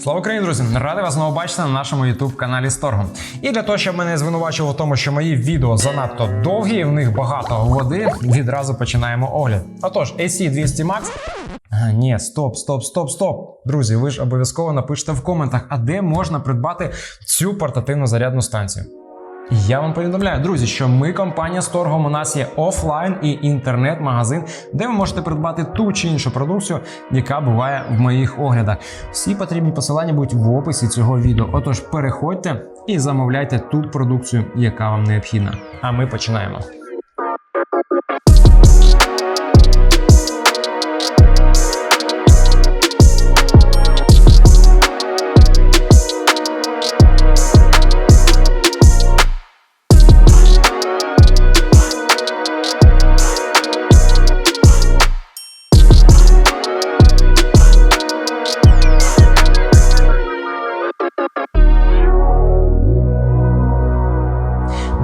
Слава Україні, друзі! Радий вас знову бачити на нашому youtube каналі Сторгом. І для того, щоб мене звинувачували в тому, що мої відео занадто довгі, і в них багато води, відразу починаємо огляд. Отож, AC200 Max. А, ні, стоп, стоп, стоп, стоп. Друзі, ви ж обов'язково напишете в коментах, а де можна придбати цю портативну зарядну станцію. Я вам повідомляю, друзі, що ми компанія Сторгом. У нас є офлайн і інтернет-магазин, де ви можете придбати ту чи іншу продукцію, яка буває в моїх оглядах. Всі потрібні посилання будуть в описі цього відео. Отож, переходьте і замовляйте ту продукцію, яка вам необхідна. А ми починаємо.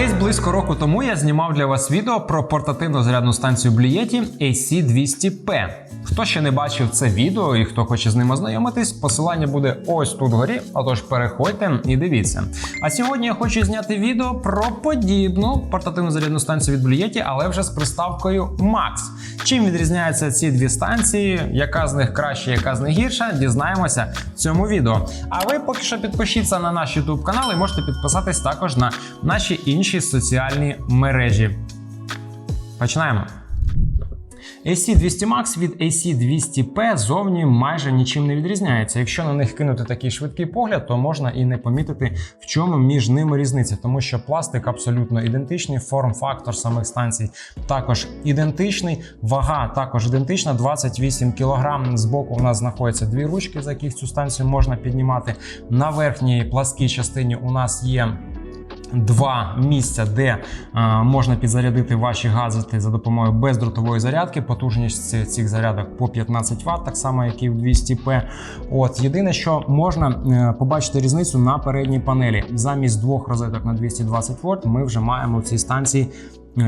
Десь близько року тому я знімав для вас відео про портативну зарядну станцію Блієті AC200P. Хто ще не бачив це відео і хто хоче з ним ознайомитись, посилання буде ось тут вгорі. Отож, переходьте і дивіться. А сьогодні я хочу зняти відео про подібну портативну зарядну станцію від Блієті, але вже з приставкою Max. Чим відрізняються ці дві станції, яка з них краще, яка з них гірша, дізнаємося в цьому відео. А ви поки що підпишіться на наш YouTube канал і можете підписатись також на наші інші соціальні мережі. Починаємо. AC200 Max від AC200P зовні майже нічим не відрізняється. Якщо на них кинути такий швидкий погляд, то можна і не помітити, в чому між ними різниця, тому що пластик абсолютно ідентичний, форм-фактор самих станцій також ідентичний, вага також ідентична, 28 кг. Збоку в нас знаходяться дві ручки, за яких цю станцію можна піднімати. На верхній пласкій частині у нас є Два місця, де е, можна підзарядити ваші гаджети за допомогою бездротової зарядки. Потужність цих зарядок по 15 Вт, так само як і в 200P. От єдине, що можна е, побачити різницю на передній панелі. Замість двох розеток на 220 вольт ми вже маємо в цій станції.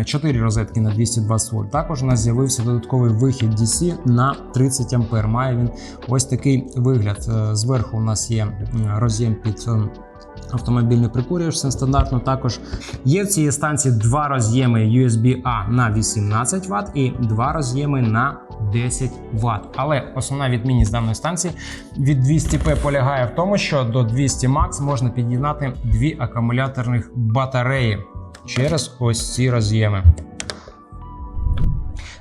4 розетки на 220 вольт. Також у нас з'явився додатковий вихід DC на 30 ампер. Має він ось такий вигляд. Е, Зверху у нас є роз'єм під е, автомобільний прикурювач, це стандартно. Також є в цій станції два роз'єми USB-A на 18 Вт і два роз'єми на 10 Вт. Але основна відмінність даної станції від 200P полягає в тому, що до 200 Max можна під'єднати дві акумуляторних батареї через ось ці роз'єми.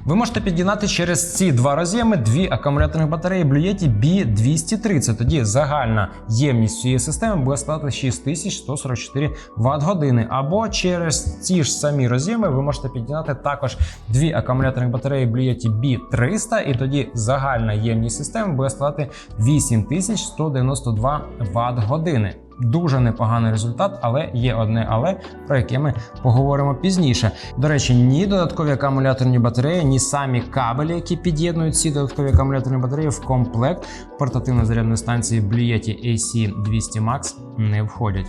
Ви можете під'єднати через ці два роз'єми дві акумуляторних батареї Blue Yeti B230. Тоді загальна ємність цієї системи буде складати 6144 Вт години. Або через ці ж самі роз'єми ви можете під'єднати також дві акумуляторних батареї Blue Yeti B300, і тоді загальна ємність системи буде складати 8192 Вт години. Дуже непоганий результат, але є одне але, про яке ми поговоримо пізніше. До речі, ні додаткові акумуляторні батареї, ні самі кабелі, які під'єднують ці додаткові акумуляторні батареї в комплект портативної зарядної станції Blue AC200 Max не входять.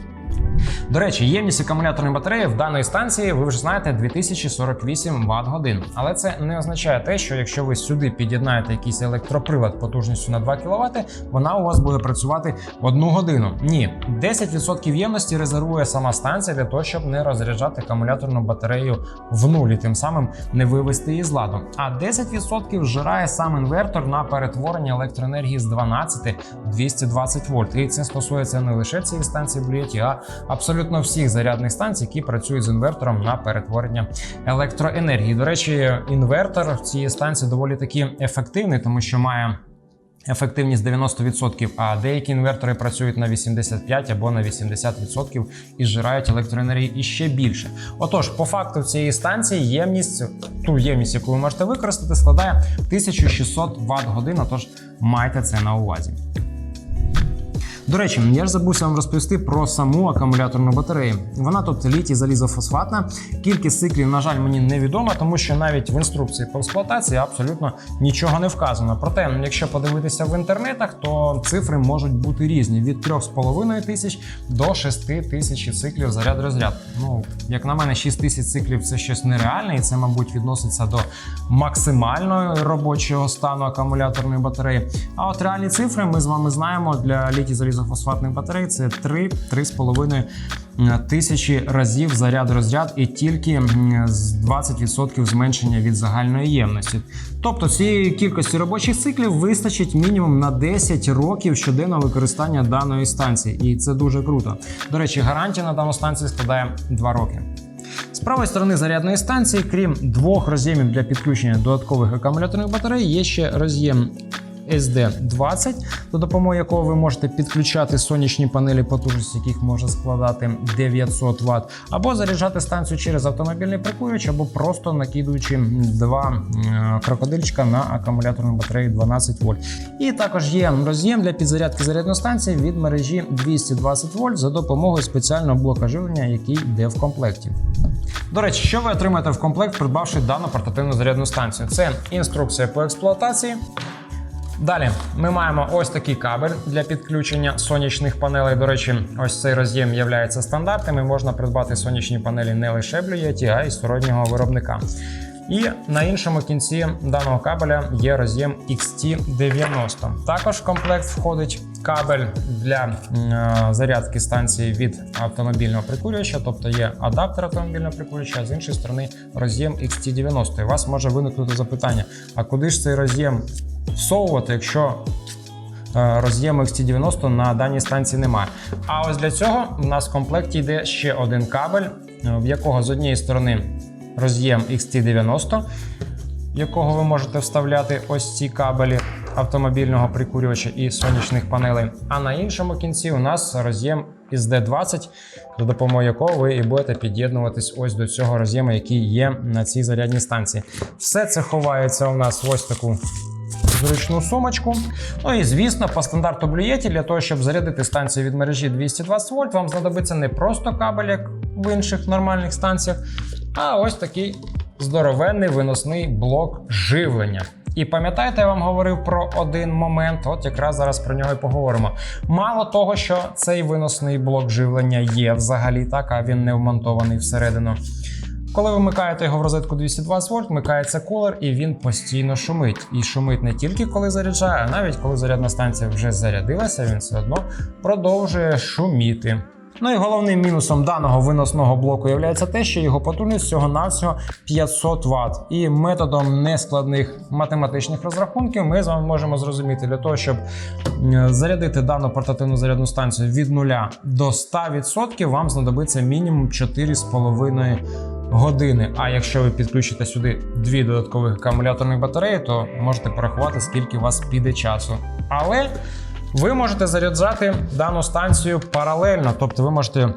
До речі, ємність акумуляторної батареї в даної станції, ви вже знаєте, 2048 Вт годин. Але це не означає те, що якщо ви сюди під'єднаєте якийсь електроприлад потужністю на 2 кВт, вона у вас буде працювати одну годину. Ні, 10% ємності резервує сама станція для того, щоб не розряджати акумуляторну батарею в нулі, тим самим не вивести її з ладу. А 10% вжирає сам інвертор на перетворення електроенергії з 12 в 220 вольт. І це стосується не лише цієї станції Блієті, а абсолютно всіх зарядних станцій, які працюють з інвертором на перетворення електроенергії. До речі, інвертор в цій станції доволі таки ефективний, тому що має. Ефективність 90%, а деякі інвертори працюють на 85 або на 80% і зжирають електроенергії іще більше. Отож, по факту цієї станції ємність, ту ємність, яку ви можете використати, складає 1600 Вт годин. Тож майте це на увазі. До речі, я ж забувся вам розповісти про саму акумуляторну батарею. Вона тут літій залізофосфатна. Кількість циклів, на жаль, мені невідома, тому що навіть в інструкції по експлуатації абсолютно нічого не вказано. Проте, якщо подивитися в інтернетах, то цифри можуть бути різні: від 3,5 тисяч до 6 тисяч циклів заряд розряд. Ну, як на мене, 6 тисяч циклів це щось нереальне, і це, мабуть, відноситься до максимального робочого стану акумуляторної батареї. А от реальні цифри ми з вами знаємо для літій залізофосфатних батарей це 3-3,5 тисячі разів заряд розряд і тільки з 20% зменшення від загальної ємності. Тобто цієї кількості робочих циклів вистачить мінімум на 10 років щоденного використання даної станції, і це дуже круто. До речі, гарантія на дану станцію складає 2 роки. З правої сторони зарядної станції, крім двох роз'ємів для підключення додаткових акумуляторних батарей, є ще роз'єм SD20, за допомогою якого ви можете підключати сонячні панелі, потужність яких може складати 900 Вт, або заряджати станцію через автомобільний прикурювач, або просто накидуючи два крокодильчика на акумуляторну батарею 12 вольт. І також є роз'єм для підзарядки зарядної станції від мережі 220 вольт за допомогою спеціального блока живлення, який йде в комплекті. До речі, що ви отримаєте в комплект, придбавши дану портативну зарядну станцію? Це інструкція по експлуатації. Далі ми маємо ось такий кабель для підключення сонячних панелей. До речі, ось цей роз'єм є стандартним. і Можна придбати сонячні панелі не лише блюєті, а й стороннього виробника. І на іншому кінці даного кабеля є роз'єм XT90. Також в комплект входить кабель для е, зарядки станції від автомобільного прикурювача, тобто є адаптер автомобільного прикурювача, а з іншої сторони роз'єм XT90. І у вас може виникнути запитання: а куди ж цей роз'єм всовувати, якщо е, роз'єму XT90 на даній станції немає. А ось для цього у нас в комплекті йде ще один кабель, е, в якого з однієї сторони роз'єм XT90, в якого ви можете вставляти ось ці кабелі автомобільного прикурювача і сонячних панелей. А на іншому кінці у нас роз'єм SD20, за допомогою якого ви і будете під'єднуватись ось до цього роз'єму, який є на цій зарядній станції. Все це ховається у нас ось таку зручну сумочку. Ну і звісно, по стандарту Bluetooth, для того, щоб зарядити станцію від мережі 220 вольт, вам знадобиться не просто кабель, як в інших нормальних станціях, а ось такий здоровенний виносний блок живлення. І пам'ятаєте, я вам говорив про один момент, от якраз зараз про нього і поговоримо. Мало того, що цей виносний блок живлення є взагалі так, а він не вмонтований всередину. Коли ви вмикаєте його в розетку 220 вольт, вмикається кулер і він постійно шумить. І шумить не тільки коли заряджає, а навіть коли зарядна станція вже зарядилася, він все одно продовжує шуміти. Ну і головним мінусом даного виносного блоку є те, що його потужність всього-навсього 500 Вт. І методом нескладних математичних розрахунків ми з вами можемо зрозуміти для того, щоб е, зарядити дану портативну зарядну станцію від 0 до 100%, вам знадобиться мінімум 4,5 години. А якщо ви підключите сюди дві додаткових акумуляторних батареї, то можете порахувати, скільки у вас піде часу. Але ви можете заряджати дану станцію паралельно, тобто ви можете.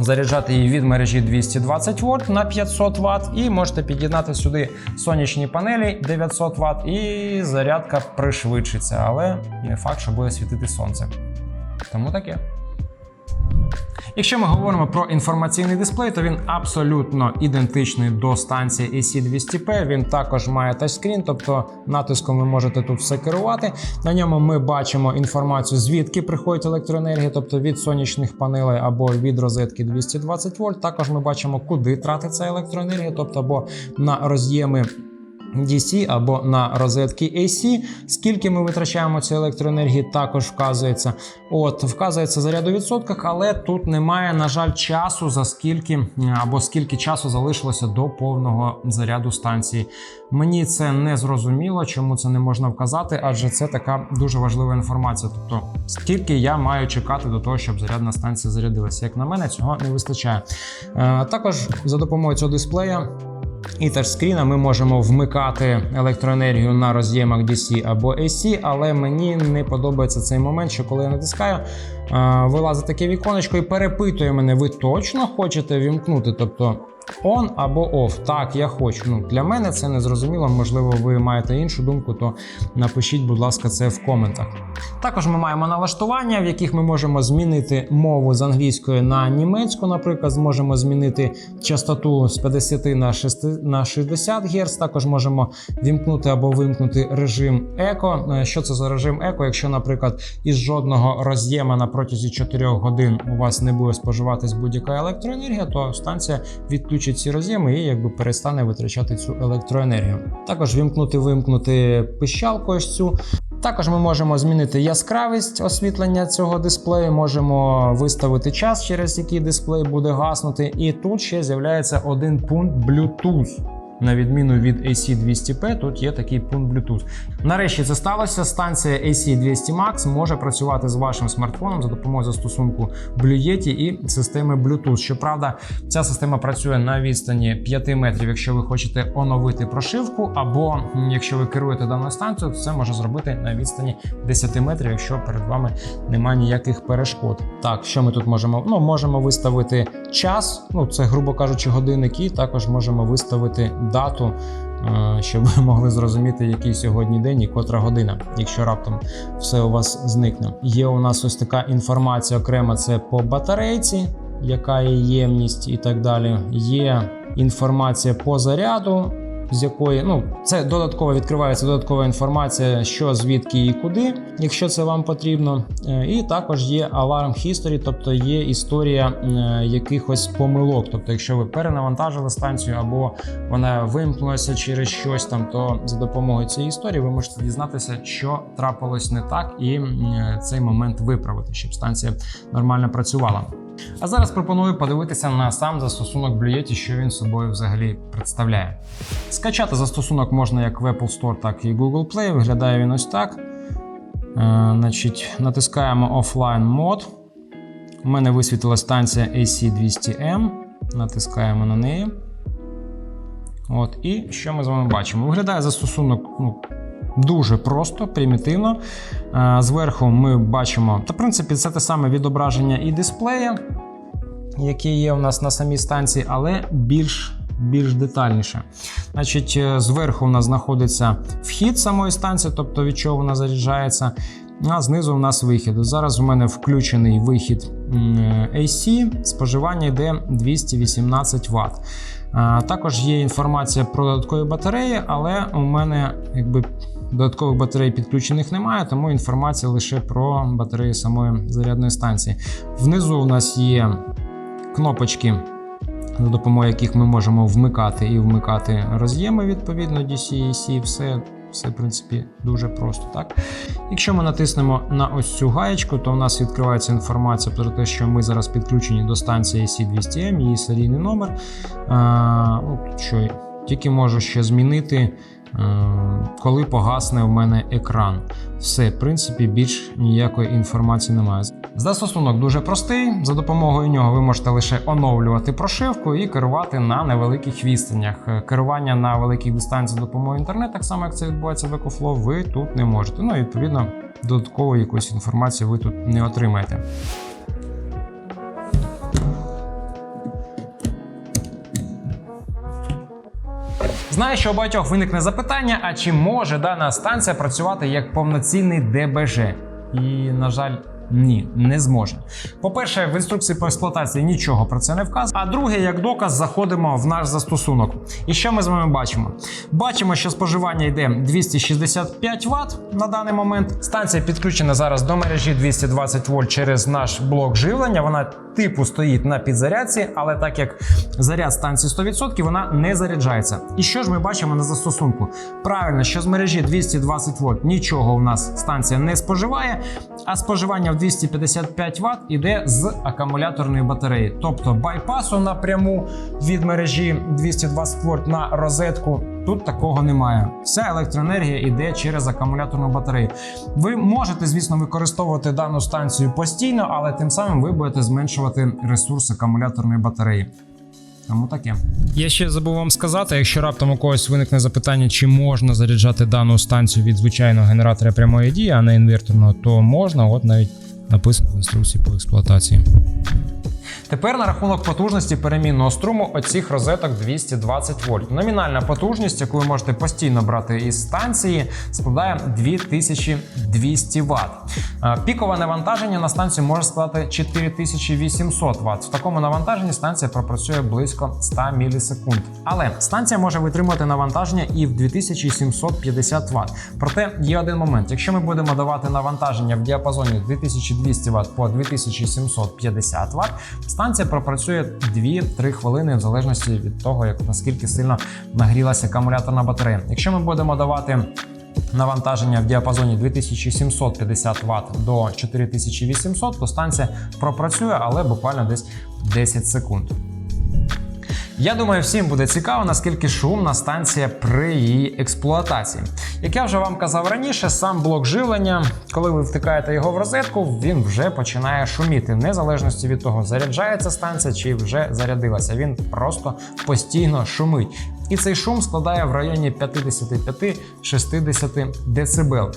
Заряджати її від мережі 220 Вт на 500 Вт, і можете під'єднати сюди сонячні панелі 900 Вт, і зарядка пришвидшиться, але не факт, що буде світити сонце. Тому таке. Якщо ми говоримо про інформаційний дисплей, то він абсолютно ідентичний до станції AC200P. Він також має тачскрін, тобто натиском ви можете тут все керувати. На ньому ми бачимо інформацію, звідки приходить електроенергія, тобто від сонячних панелей або від розетки 220 вольт. Також ми бачимо, куди тратиться електроенергія, тобто або на роз'єми. DC або на розетки AC. Скільки ми витрачаємо цієї електроенергії, також вказується. От, вказується заряд у відсотках, але тут немає, на жаль, часу, за скільки або скільки часу залишилося до повного заряду станції. Мені це не зрозуміло, чому це не можна вказати, адже це така дуже важлива інформація. Тобто, скільки я маю чекати до того, щоб зарядна станція зарядилася. Як на мене, цього не вистачає. Е, також за допомогою цього дисплея. І тачскріна ми можемо вмикати електроенергію на роз'ємах DC або AC, але мені не подобається цей момент, що коли я натискаю, вилазить таке віконечко і перепитує мене, ви точно хочете вімкнути? Тобто On або off. Так, я хочу. Ну, Для мене це не зрозуміло. Можливо, ви маєте іншу думку, то напишіть, будь ласка, це в коментах. Також ми маємо налаштування, в яких ми можемо змінити мову з англійської на німецьку. Наприклад, зможемо змінити частоту з 50 на 6, на 60 Гц. Також можемо вімкнути або вимкнути режим еко. Е, Що це за режим еко? Якщо, наприклад, із жодного роз'єма на протязі 4 годин у вас не буде споживатись будь-яка електроенергія, то станція відключить ці роз'єми і якби перестане витрачати цю електроенергію. Також вімкнути вимкнути пищалку ось цю. Також ми можемо змінити яскравість освітлення цього дисплею, можемо виставити час, через який дисплей буде гаснути. І тут ще з'являється один пункт Bluetooth. На відміну від AC200P, тут є такий пункт Bluetooth. Нарешті це сталося. Станція AC200 Max може працювати з вашим смартфоном за допомогою застосунку Blue Yeti і системи Bluetooth. Щоправда, ця система працює на відстані 5 метрів, якщо ви хочете оновити прошивку, або якщо ви керуєте даною станцією, то це може зробити на відстані 10 метрів, якщо перед вами немає ніяких перешкод. Так, що ми тут можемо? Ну, можемо виставити час, ну це, грубо кажучи, годинник, і також можемо виставити дату, е, щоб ви могли зрозуміти, який сьогодні день і котра година, якщо раптом все у вас зникне. Є у нас ось така інформація окремо, це по батарейці, яка є ємність і так далі. Є інформація по заряду. З якої ну це додатково відкривається додаткова інформація, що звідки і куди, якщо це вам потрібно. Е, І також є Alarm History, тобто є історія е, якихось помилок. Тобто, якщо ви перенавантажили станцію або вона вимкнулася через щось там, то за допомогою цієї історії ви можете дізнатися, що трапилось не так, і е, цей момент виправити, щоб станція нормально працювала. А зараз пропоную подивитися на сам застосунок Blue Yeti, що він собою взагалі представляє. Скачати застосунок можна як в Apple Store, так і Google Play. Виглядає він ось так. Е, значить, натискаємо Offline мод. У мене висвітила станція AC200M. Натискаємо на неї. От, і що ми з вами бачимо? Виглядає застосунок ну, дуже просто, примітивно. Е, Зверху ми бачимо, та в принципі, це те саме відображення і дисплея, яке є у нас на самій станції, але більш більш детальніше. Значить, е, зверху у нас знаходиться вхід самої станції, тобто від чого вона заряджається. А знизу у нас вихід. Зараз у мене включений вихід е, AC, споживання йде 218 Вт. Також є інформація про додаткові батареї, але у мене якби додаткових батарей підключених немає, тому інформація лише про батареї самої зарядної станції. Внизу у нас є кнопочки, за допомогою яких ми можемо вмикати і вмикати роз'єми відповідно DC і AC. Все, все, в принципі, дуже просто. Так? Якщо ми натиснемо на ось цю гаєчку, то у нас відкривається інформація про те, що ми зараз підключені до станції AC200M, її серійний номер. А, от що, тільки можу ще змінити, коли погасне в мене екран. Все, в принципі, більш ніякої інформації немає. Застосунок дуже простий. За допомогою нього ви можете лише оновлювати прошивку і керувати на невеликих відстанях. Е, Керування на великих дистанціях за допомогою інтернету, так само як це відбувається в EcoFlow, ви тут не можете. Ну і відповідно додаткової якоїсь інформації ви тут не отримаєте. Знаю, що у багатьох виникне запитання: а чи може дана станція працювати як повноцінний ДБЖ? І, на жаль, ні, не зможе. По-перше, в інструкції по експлуатації нічого про це не вказано. А друге, як доказ, заходимо в наш застосунок. І що ми з вами бачимо? Бачимо, що споживання йде 265 Вт на даний момент. Станція підключена зараз до мережі 220 вольт через наш блок живлення. Вона типу стоїть на підзарядці, але так як заряд станції 100%, вона не заряджається. І що ж ми бачимо на застосунку? Правильно, що з мережі 220 вольт нічого у нас станція не споживає, а споживання в 255 Вт іде з акумуляторної батареї, тобто байпасу напряму від мережі 220 вольт на розетку. Тут такого немає. Вся електроенергія йде через акумуляторну батарею. Ви можете, звісно, використовувати дану станцію постійно, але тим самим ви будете зменшувати ресурс акумуляторної батареї. Тому таке. Я ще забув вам сказати, якщо раптом у когось виникне запитання, чи можна заряджати дану станцію від звичайного генератора прямої дії, а не інверторного, то можна, от навіть написано в інструкції по експлуатації. Тепер на рахунок потужності перемінного струму оцих розеток 220 вольт. Номінальна потужність, яку ви можете постійно брати із станції, складає 2200 Вт. Е, Пікове навантаження на станцію може складати 4800 Вт. В такому навантаженні станція пропрацює близько 100 мілісекунд. Але станція може витримувати навантаження і в 2750 Вт. Проте є один момент: якщо ми будемо давати навантаження в діапазоні 2200 Вт по 2750 Вт, станція пропрацює 2-3 хвилини в залежності від того, як наскільки сильно нагрілася акумуляторна батарея. Якщо ми будемо давати навантаження в діапазоні 2750 Вт до 4800, то станція пропрацює, але буквально десь 10 секунд. Я думаю, всім буде цікаво, наскільки шумна станція при її експлуатації. Як я вже вам казав раніше, сам блок живлення, коли ви втикаєте його в розетку, він вже починає шуміти, незалежності від того, заряджається станція чи вже зарядилася. Він просто постійно шумить. І цей шум складає в районі 55-60 дБ.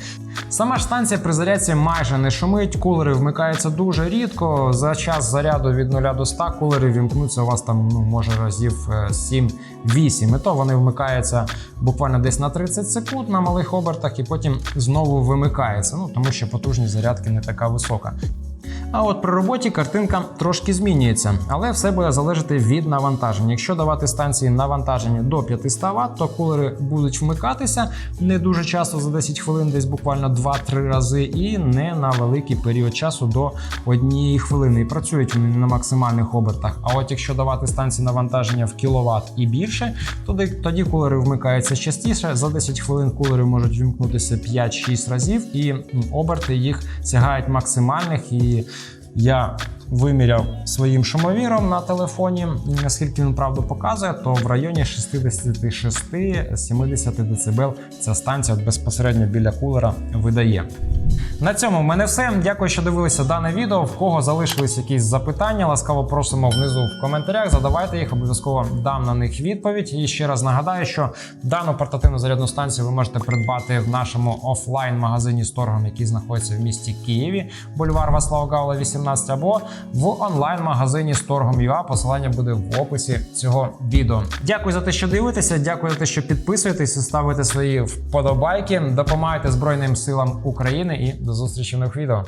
Сама ж станція при зарядці майже не шумить, кулери вмикаються дуже рідко. За час заряду від 0 до 100 кулери вімкнуться у вас там ну, може разів е, 7-8. І то вони вмикаються буквально десь на 30 секунд на малих обертах і потім знову вимикаються, ну тому що потужність зарядки не така висока. А от при роботі картинка трошки змінюється, але все буде залежати від навантаження. Якщо давати станції навантаження до 500 Вт, то кулери будуть вмикатися не дуже часто за 10 хвилин, десь буквально 2-3 рази, і не на великий період часу до однієї хвилини. І працюють вони на максимальних обертах. А от якщо давати станції навантаження в кіловат і більше, тоді, тоді кулери вмикаються частіше. За 10 хвилин кулери можуть вімкнутися 5-6 разів, і оберти їх сягають максимальних. І я виміряв своїм шумовіром на телефоні, наскільки він правду показує, то в районі 66-70 дБ ця станція безпосередньо біля кулера видає. На цьому в мене все. Дякую, що дивилися дане відео. В кого залишились якісь запитання, ласкаво просимо внизу в коментарях. Задавайте їх, обов'язково дам на них відповідь. І ще раз нагадаю, що дану портативну зарядну станцію ви можете придбати в нашому офлайн-магазині з торгом, який знаходиться в місті Києві, бульвар Васлава Гаула, 18, або в онлайн-магазині з торгом UA. Посилання буде в описі цього відео. Дякую за те, що дивитеся. Дякую за те, що підписуєтесь і ставите свої вподобайки. Допомагайте Збройним силам України і до зустрічі в нових відео.